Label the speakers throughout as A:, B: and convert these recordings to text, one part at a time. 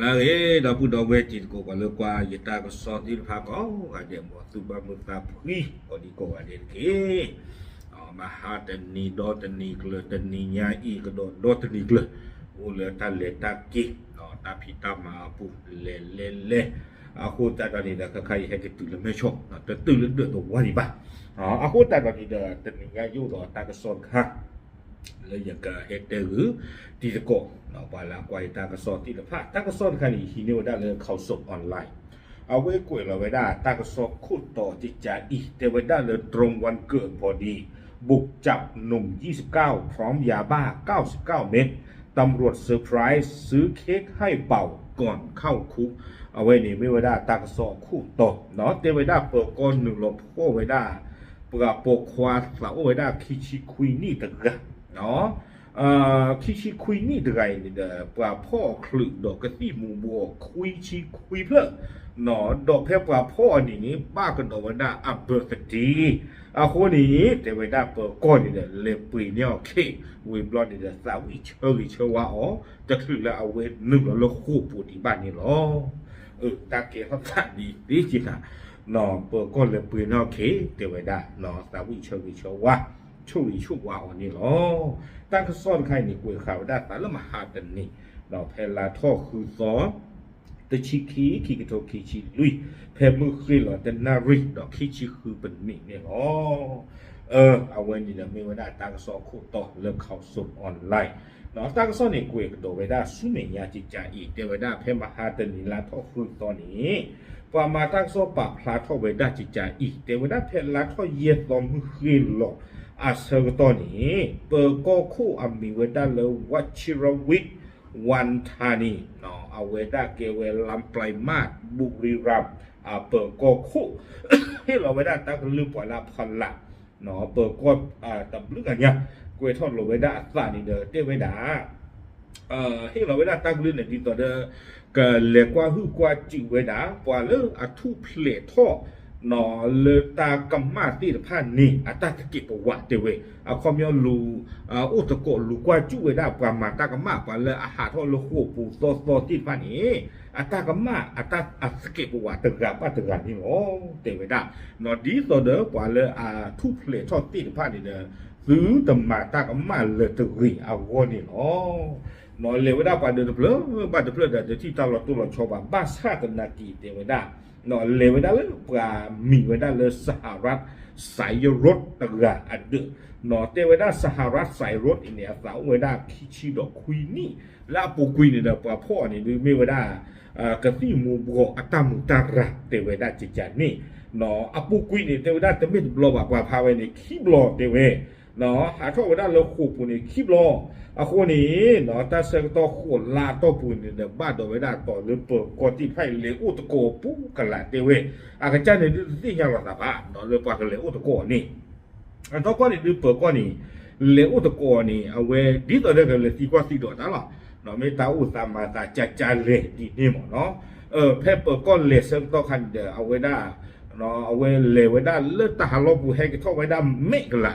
A: แล้วเอ้ดอกพูดอกเวจิตกกว่าเลิกว่ายิตาก็สอนที่พากอ๋ออาเดียมตุบามุตาพุยก็ดีก็อาเดีนกอ๋มาหาตันนี้ดอตันนี้กลือตันนี้ยาอีกโดดอตันนี้กลืออูเลตาเลตากิอ๋ตาพิตามาปุเลเลเลอาคูตาตอนนี้เด็กใครให้กตื่นไม่ชอบตื่นแล้วเดือดตัววันนี้ป่ะอ๋ออาคูตาตอนนี้เด็กตันนี้ยาอยู่ดอตากระสอนค่ะ เฮเตอร์ตีตะโกเนาะว่าละกวยตากระสอนที่ละพาตากระสอนคันนี้ฮีเนวได้เลยเขาส่งออนไลน์เอาไว้กวยเราไว้ได้ตากระสอบคู่ต่อจิตใจอีแต่ไว้ได้เลยตรงวันเกิดพอดี บุกจับหนุ่ม 29 พร้อมยาบ้า 99 เม็ดตำรวจเซอร์ไพรส์ซื้อเค้กให้เป่าก่อนเข้าคุก เอาไว้นี่ไม่ไว้ได้ตากระสอบคู่ต่อเนาะแต่ไว้ได้เปิดก้อนหนึ่งลมพ่อไว้ได้ปกปกควาสาวไว้ได้คิชิคุยนี่ตะกะ နော်အာခိရှိခွီနီဒဂိုင်နီဒပွာဖော့ခလုဒကတိမူဘောခွီချီခွီဖလနော်ဒဖေပွာဖော့နီနီဘာကဒဝဒအဘတ်တီအခုနီတေဝဒပကောနီဒလေပွေညောခေဝေဘလော့နီဒသာဝီချောလီချောဝါအောတခုလာအဝဲနုလလခုပူဒီဘာနီလောအတကေဟောဖာဒီဒီချီနာနော်ပကောလေပွေညောခေတေဝဒနော်သာဝီချောလီချောဝါ ชูริชูวาวนี่หรอตั้งซ้อนใครนี่กวยข่าวได้ตารมหาดันนี่เราแพลาท่อคือซอตะชิคีคีกิโตคีชิลุยเพมือคือหรอแต่นาริดอกคีชิคือเป็นนี่เนี่ยอ๋อเออเอาไว้นี่นะมีวันได้ตั้งซ้อนคู่ต่อเริ่มเข้าสุ่ออนไลน์เนาตั้งซ้อนนี่กวยกระโดดไปได้สุเมียจิจาอีกเดวได้เพมาหาดันนี่ลาท่อคืนตอนนี้ปามาตั้งข้อซปะพลาทอเได้จิจาอีกเดยวด้าเพลาทอเย็สลอมคือหรอาเซกตอนี้เปอร์ก็คู่อามีเวดาเลวัชิรวิทวันธานีเนาะเอาเวดาเกเวลัมปลายมาดบุรีรัมย์อ่าเปอร์ก็คู่ให้เราเวดาตั้งลืมปล่อยลาพันละเนาะเปอร์ก็อ่าตับลึกอันเนี้ยกวยทอดโลเวดาสานีเด้อเตเวดาเอ่อให้เราเวลาตั้งเรื่องในที่ต่อเดอก็เรียกว่าฮือกว่าจิเวดาปว่าเลออะทุเพลทอ နော်လေတာကမ္မာတိဖာနေအတတကိပဝတေဝေအခေါမျောလူဥတကောလူကွာကျူဝေဒါပမာတာကမ္မာပါလေအဟာထောလခုပူသောသောတိဖာနေအတကမ္မာအတအစကိပဝတေကပတေကနိမောတေဝေဒါနော်ဒီသောဒေပါလေအထုဖလေထောတိဖာနေလေသူတမတာကမ္မာလေတရိအဝောနိနောနော်လေဝေဒါပါဒေပလဘာဒေပလဒါတိတာလတူလချောဘာဘာစာတနာတိတေဝေဒါ ดีต่อเดอปว่าเลอาทุเลทอตีผ่านนี่เดอซื้อตำมาตากำมาเลตะรีอาวนี่ะ no leweda pada de plo pada plo da de ti ta lo tu lo choba ba sa ta na ki te weda no leweda le pra mi weda le saharat สายรถตะกะอัดเดนอเตเวดาสหรัฐสายรถอินเดียสาวเวดาคิชิดอกคุยนี่ลาปูคุยนี่เดปะพ่อเนี่ดูไม่เวดาอ่ากะที่มูบกอัตมุตาระเตเวดาจิจานี่นออปูคุยนี่เตเวดาตะมิดบลอบะปะพาเวนี่คีบลอเต เนาะหาเข้าไปด้เราขู่ปุ่นนี่คีบรออาคนนี้เนาะแต่เสกต่อขวดลาต่อปุ่นเนี่ยบ้านโดนไว้ด้ต่อหรือเปิดกอที่ไพ่เหลืออุตโกปุ๊กันละเตเวอาจารย์เนี่ยที่ยังรักฐบานเนาะเลยอปากเหลืออุตโกนี่อันต่อก้อนนี่หรือเปิดก้อนนี่เหลืออุตโกนี่เอาไว้ดีต่อเด็กเลยที่ก้อนตีดอดนั่นหรอเนาะไม่ตาอุตามาตาจัดจานเลยดีนี่หมดเนาะเออเพ่เปิดก้อนเลเซอร์ต่อคันเดอเอาไว้ได้เนาะเอาไว้เลไว้ได้เลือดตาหลบบุห้ก็ท่อไว้ได้านเมกละ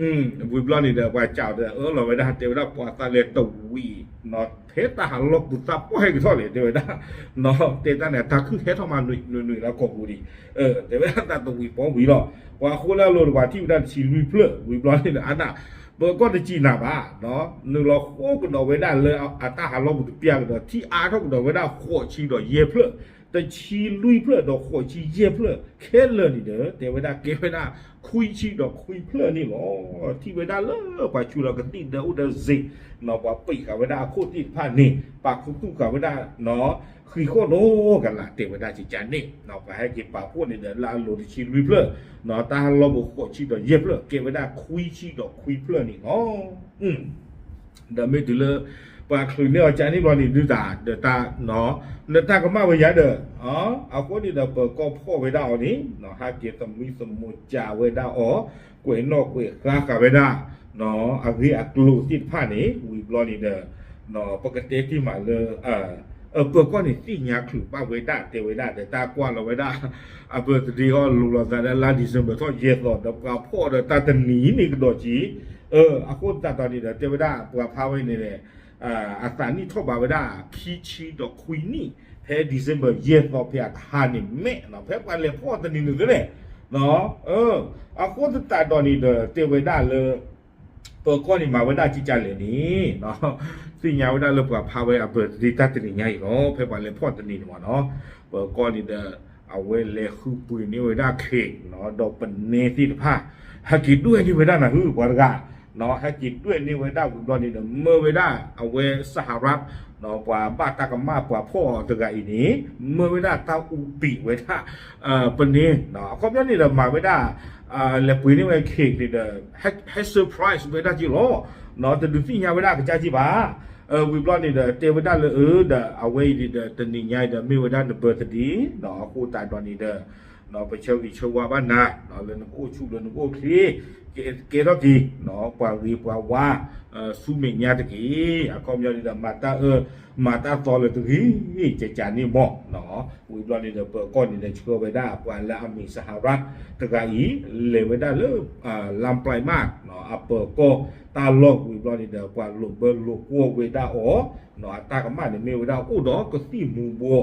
A: อืมวิบลอนี่เด้อว่าเจ้าเด้อเออเราไปได้เทวดาปอตาเลตวีนอเทตาหันลกบุตรก็ให้ท่อเลยเทวดานอเทตาเนี่ยถ้าคือเทตมาหนุ่ยหนุ่ยแล้วก็บูดีเออเทวดาตาตวีป้องวีรอว่าคนแล้วรว่าที่ดันชีวิตเพลอวิบลอนี่เดออันน่ะเบก็ได้จีนาบ้าเนาะหนึ่งเราโคกันเอาไว้ได้เลยเอาอัตาหาลบุตรเปียกเนาะที่อาเขากดอาไว้ได้โคชีดอกเย่เพลอแต่ชีลุยเพลอดอกโคชีเย่เพลอแค่เลยนี่เด้อเทวดาเก็บไวด้ คุยชีดอกคุยเพื่อนี่หรอที่เวลาเลิกไปชูเรากันตีเดาเดาสิเนาะว่าปีกับเวลาโคตรที่ผ่านนี่ปากคุ้มตู้กับเวลาเนาะคือโคตโน้กันละเตเวลาจิจันนี่เนอไปให้เก็บปากพูดในเดือนลาหลุดชีลุยเพื่อเนอตาเราบุกโคชีดอกเย็บเลยเก็บเวลาคุยชีดอกคุยเพื่อนี่เนาอืมเดาไม่ถึงเลย เอ่อเออเปิดก็นี่สิญาคือป้าไว้ได้เตไว้ได้แต่ตากว่าเราไว้ได้อ่ะเปิดดีก็รู้แล้วแต่ละดิเซมเบอร์ทอเย็ดหลอดดับกาพ่อเด้อตาตะหนีนี่ก็ดอจี เอออาคุณตาตอนนี้เด้อเทวดาปัวพาไว้นี่แหละอ่าอาสานี่ทบาไว้ได้พีชีดอกคุยนี่แพ้ดิเซมเบอร์เย็ดต่อเพียทานี่แม่เนาะแพ้กันเลยพ่อตอนนี้นึงเลยเนาะเอออาคุณตาตอนนี้เด้อเทวดาเลยเปิดก้อนนี่มาไว้ได้จิจาเลยนี่เนาะสิ่งยาวไว้ได้เลยปัวพาไว้อ่ะเปิดดีตาตนี่ใหญ่เนาะแพ้กันเลยพ่อตอนนี้เนาะเปิดก้อนนี่เด้อเอาไว้เลยคือปุยนี่ไว้ได้เคกเนาะดอกเป็นเนติผ้าหากิดด้วยนี่ไ atani to babada kichi do queeni he december year no pe at hani me no pe pa le po tani nu de no ờ a ko ta do ni de te we da le pe ko ni ma we da chi cha le ni no si nya we da le pa pa we a pe di ta tani nya yo pe pa le po tani ni ma no pe ko ni de a we le khu pu ni we da khe no do pa ne ti pa ha ki du ni we da na hu pa ga อปนนี้เนาะก็ย้อนนี่เรามาไว้ได้อ่าแล้วปุ๋ยนี่ไว้เค้กนี่เด้อให้ให้เซอร์ไพรส์ไว้ได้จิโลเนาะแต่ดูสิญาไว้ได้ก็จ้าจิบาเออวิบลอนี่เด้อเตไว้ได้เลยเออเด้อเอาไว้ดิเด้อตะนี่ใหญ่เด้อมีไว้ได้เด้อเบอร์ตดีเนาะคู่ตายตอนนี้เด้ นอไปเชวีเชว่าบ้านนาเนอเลนกู้ชูเลนกู้ทีเกเกรกีนาอปารีปาวา su me nya de ki a kom yo de ma ta e ma ta to le de ki che cha ni mo no u lo ni de per kon ni de chko be da kwa la mi sahara te ga yi le be da le a lam plai ma no a per ko ta lo u lo ni de kwa lo be lo ko we da o no a ta ka ma ni me we da u do ko si mu bo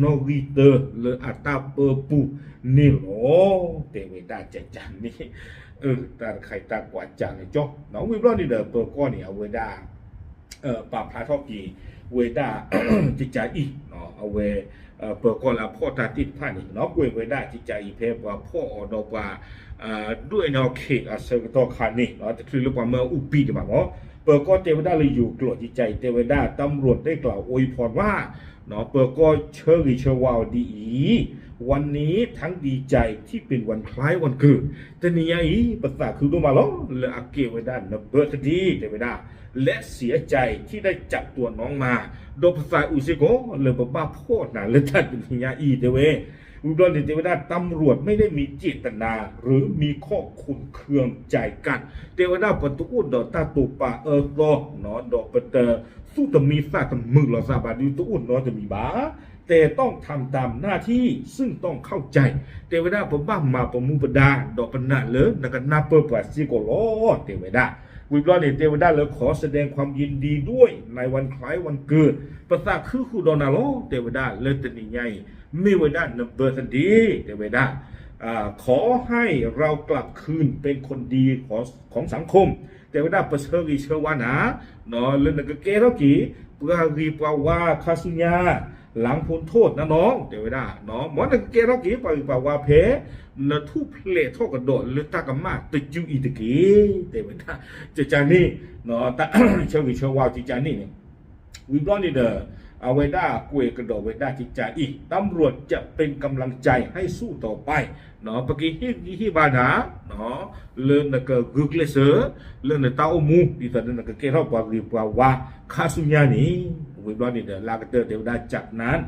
A: no ri de le a ta per pu ni lo te we da che cha ni เออตาใครตากว่าจังเลยจ้อน้องวิบลอนี่เด้อเปิดก้อนี่เอาเวด้าเอ่อปราพระทอกีเวด้าจิจาอีเนาะเอาเวเอ่อเปิดก้อนละพ่อตาติดผ้านี่เนาะกวยเวด้าจิจาอีเพ่ว่าพ่ออดอกว่าอ่าด้วยแนวเขตอาเซกตอคานี่เนาะจะคือเรียกว่าเมื่ออุปีดีกว่าเนาะเปิดก้อนเทวดาเลยอยู่กลัวจิตใจเทวดาตำรวจได้กล่าวอวยพรว่าเนาะเปิดก็เชิญอีเชิญวาวดีอี วันนี้ทั้งดีใจที่เป็นวันคล้ายวันเกิดแต่นี่ยอีภาษาคือตัวมาล้อและอาเกไว้ด้านนะเบิร์ตดีแต่ไม่ได้และเสียใจที่ได้จับตัวน้องมา โดยภาษาอุซิโกเลยบ้าพ่อหนาและท่านเป็นนิยาอีเดเวอุดรเดเวดาตำรวจไม่ได้มีเจตนา หรือมีข้อขุนเคืองใจกันเทวดาปตุอุดดอกตาตุปาเออโตเนาะดอกปเตอสู้ตะมีซาตมึกหรอซาบาดิตุอุดเนาะจะมีบ้า แต่ต้องทำตามหน้าที่ซึ่งต้องเข้าใจ เทวดาผมบ้ามาประมุปดาดอกปนาเลยนักนาเปอร์ปัสซิโกโลเทวดาวิบลอนี่เทวดาเลยขอแสดงความยินดีด้วยในวันคล้ายวันเกิดประสาคือคูดอนาโลเทวดาเลยตนิยายมีเวดานเบอร์สันดีเทวดาอ่าขอให้เรากลับคืนเป็นคนดีของของสังคมเทวดาประเสริฐเชื่อว่านะเนาะเรื่องนักเกเรกีปรารีปาวาคาสุญญา หลังพ้นโทษนะน้องเดี๋ยวไม่ได้น้องหมอนักเกเรากี่ปล่อยป่าวาเพนะทุเพลทอกระโดดหรือตากมาติดจูอีตะกี้เดี๋ยวไม่ได้จะจานี่เนาะตาเชวิเชวาวจิจานี่เนี่ยวิบลอนนี่เด้อเอาไว้ได้กวยกระโดดไว้ได้จิจาอีกตำรวจจะเป็นกำลังใจให้สู้ต่อไปเนาะปกีฮิฮิบานาเนาะเรื่องนักกึกเลเซอร์เรื่องนักตาอมูที่ตอนนั้นนักเกเราปล่อยป่าวาคาสุญญานีวิบลอนี่เดลากเตอร์เทวดาจากนั้น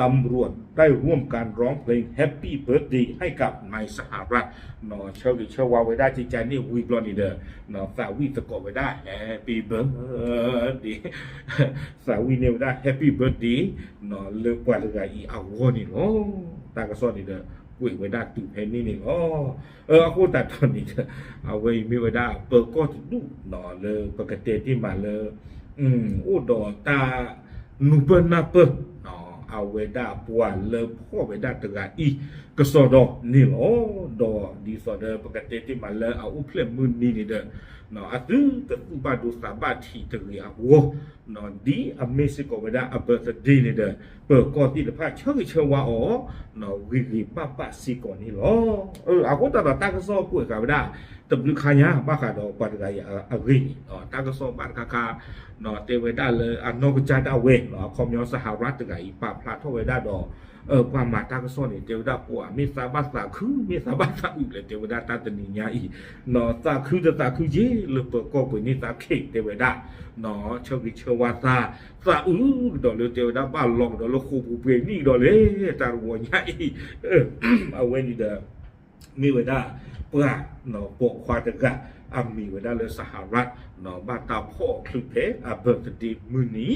A: ตำรวจได้ร่วมการร้องเพลง Happy Birthday ให้กับนายสหรัฐนอเชลิเชวาไว้ได้จิตใจนี่วิบลอนี่เดอเนอสาวีตะกอบไว้ได้ Happy Birthday สาวีเนี่ยไว้ได้ Happy Birthday นอเลิกกว่าเลยอีเอาวนี่โอ้ตากระสอนนี่เดอกุยไว้ได้ตื่นเพนนี่นี่โอ้เออ aku tak tahu ni เอาไว้มีไว้ได้เปิดก็ดูนอเลยปกติที่มาเลย อืมโอ้ดอตานูเปนาเปเนาะเอาเวดาปวนเลพ่อเวดาตะกาอีก็สอดอนี่โอ้ดอดีสอดปกติที่มันเลเอาอุเพลมือนี่นี่เด้อเนาะอะตึตะบาดูสาบาทีตะเรียโวเนาะดีอเมซิโกเวดาอเบอร์ตดีนี่เด้อเปิดก่อนที่ละพาเชยเชวาอ๋อเนาะวิริปะปะซิก่อนนี่หรอเอออากูตะตะก็ซอกุยกะเวดา ตบลึกขายาบ้าขาดอกปัดกายอาริอ๋อตากสอบ้านคาคาเนาะเตเวดาเลยอันนกจาดาเวเนาะคอมยอสหรัฐตกายปาพลาทเวดาดอเออความมาตากสอนี่เตวดาปัวมีสาบาสาคือมีสาบาสาอีกเลยเตวดาตาตนิญาอีเนาะตาคือจะตาคือเย le pe ko pu ni ta ke te we da no cho ki cho wa ta sa u do le te da ba long do le khu pu pe ni do le ta wo nya i a we ni da มีเวลาเพื่อหนอปกควาตกะอามีเวลาเลยสหรัฐหนอบาตาพ่อคลุเพอาเบิร์ตดีมือนี้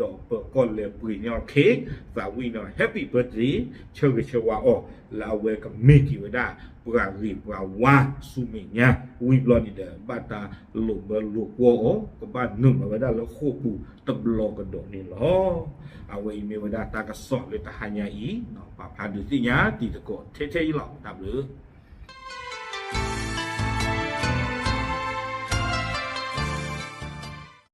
A: ดอกเปิดก้อนเลยปุยเนาะเค้กสาวีเนาะแฮปปี้เบิร์ตดีเชื่อเชื่อว่าอ๋อลาเวกับเมกิเวลาเพื่อรีบว่าว่าสุมิญาวิบลอนี่เดบาตาลงเบลูกวัวอ๋อก็บ้านนึ่งเวลาแล้วโคปูตบลอกระโดดนี่หรอเอาไว้มีเวลา purari prawan suminya wi blon di bata lo belo ko o ke banung ba da lo khopu teblo ke do ni lo awe ime wa da ta ka so le ta hanya i no pa pa du ti nya ti de ko te te lo ta blue